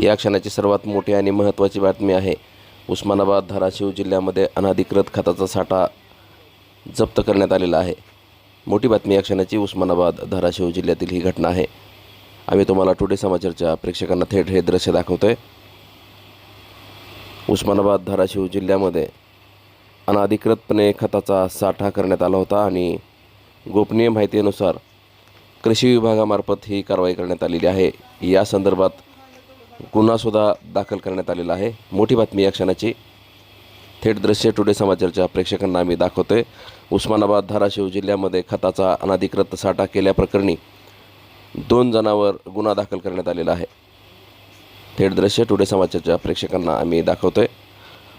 या क्षणाची सर्वात मोठी आणि महत्त्वाची बातमी आहे. उस्मानाबाद धाराशिव जिल्ह्यामध्ये अनाधिकृत खताचा साठा जप्त करण्यात आलेला आहे. मोठी बातमी या क्षणाची उस्मानाबाद धाराशिव जिल्ह्यातील ही घटना आहे. आम्ही तुम्हाला टुडे समाचारच्या प्रेक्षकांना थेट हे दृश्य दाखवतो आहे उस्मानाबाद धाराशिव जिल्ह्यामध्ये अनाधिकृतपणे खताचा साठा करण्यात आला होता आणि गोपनीय माहितीनुसार कृषी विभागामार्फत ही कारवाई करण्यात आलेली आहे. या संदर्भात गुन्हासुद्धा दाखल करण्यात आलेला आहे. मोठी बातमी या क्षणाची. थेट दृश्य टुडे समाचारच्या प्रेक्षकांना आम्ही दाखवतोय. उस्मानाबाद धाराशिव जिल्ह्यामध्ये खताचा अनधिकृत साठा केल्याप्रकरणी दोन जणांवर गुन्हा दाखल करण्यात आलेला आहे. थेट दृश्य टुडे समाचारच्या प्रेक्षकांना आम्ही दाखवतोय.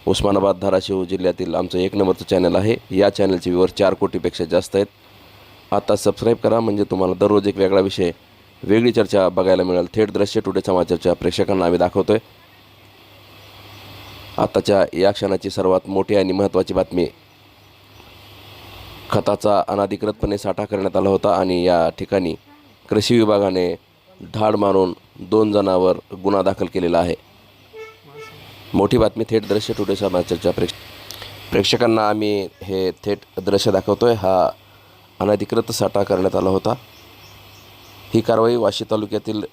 उस्मानाबाद धाराशिव जिल्ह्यातील आमचं एक नंबरचं चॅनल आहे. या चॅनलचे व्ह्यूवर चार कोटीपेक्षा जास्त आहेत. आता सबस्क्राईब करा म्हणजे तुम्हाला दररोज एक वेगळा विषय वेगळी चर्चा बघायला मिळेल. थेट दृश्य टुडे समाचारच्या प्रेक्षकांना आम्ही दाखवतोय. आताच्या या क्षणाची सर्वात मोठी आणि महत्त्वाची बातमी. खताचा अनाधिकृतपणे साठा करण्यात आला होता आणि या ठिकाणी कृषी विभागाने धाड मारून दोन जणांवर गुन्हा दाखल केलेला आहे. मोठी बातमी थेट दृश्य टुडे समाचारच्या प्रेक्ष प्रेक्षकांना आम्ही हे थेट दृश्य दाखवतोय. हा अनधिकृत साठा करण्यात आला होता. ही कारवाई वाशी तालुक्यातील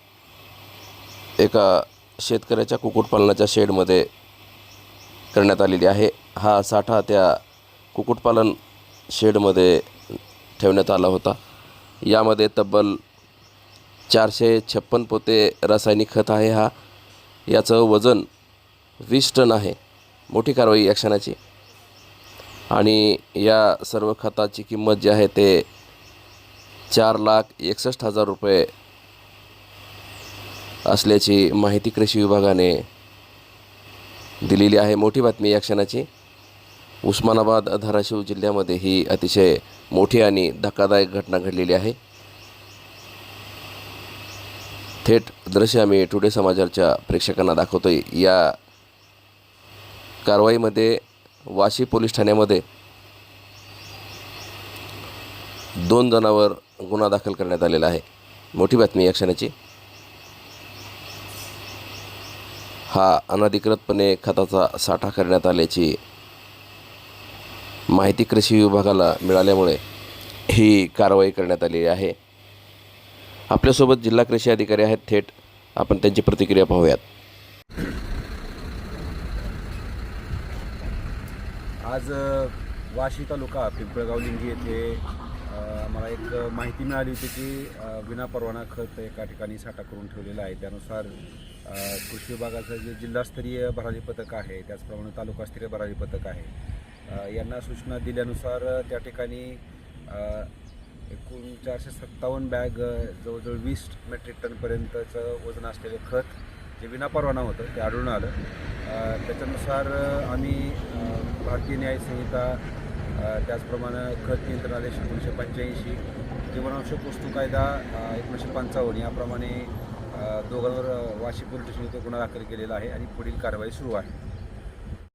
एका शेतकऱ्याच्या कुक्कुटपालनाच्या शेडमध्ये करण्यात आलेली आहे. हा साठा त्या कुक्कुटपालन शेडमध्ये ठेवण्यात आला होता. यामध्ये तब्बल चारशे छप्पन पोते रासायनिक खत आहे हा. याचं वजन वीस टन आहे. मोठी कारवाई या क्षणाची. आणि या सर्व खताची किंमत जी आहे ते चार लाख एकसष्ट हजार रुपये असल्याची माहिती कृषी विभागाने दिलेली आहे. मोठी बातमी या क्षणाची. उस्मानाबाद धाराशिव जिल्ह्यामध्ये ही अतिशय मोठी आणि धक्कादायक घटना घडलेली आहे. थेट दृश्य आम्ही टुडे समाजाच्या प्रेक्षकांना दाखवतोय. या कारवाईमध्ये वाशी पोलीस ठाण्यामध्ये दोन जणांवर गुन्हा दाखल करण्यात आलेला आहे. मोठी बातमी या क्षणाची. हा अनधिकृतपणे खताचा साठा करण्यात आल्याची माहिती कृषी विभागाला मिळाल्यामुळे ही कारवाई करण्यात आलेली आहे. आपल्यासोबत जिल्हा कृषी अधिकारी आहेत थेट. आपण त्यांची प्रतिक्रिया पाहूयात. आज वाशी तालुका पिंपळगाव लिंगी येथे मला एक माहिती मिळाली होती की विनापरवाना खत एका ठिकाणी साठा करून ठेवलेला आहे. त्यानुसार कृषी विभागाचं जे जिल्हास्तरीय भरारी पथक आहे त्याचप्रमाणे तालुकास्तरीय भरारी पथक आहे. यांना सूचना दिल्यानुसार त्या ठिकाणी एकूण चारशे सत्तावन्न बॅग जवळजवळ वीस मेट्रिक टनपर्यंतचं वजन असलेलं खत जे विनापरवाना होतं ते आढळून आलं. त्याच्यानुसार आम्ही भारतीय न्याय संहिता त्याचप्रमाणे खत नियंत्रण आदेश एकोणीसशे पंच्याऐंशी. जीवनावश्यक वस्तू कायदा एकोणीसशे पंचावन्न. याप्रमाणे दोघांवर अ, वाशी पोलीस स्टेशन येथे गुन्हा दाखल केलेला आहे आणि पुढील कारवाई सुरू आहे.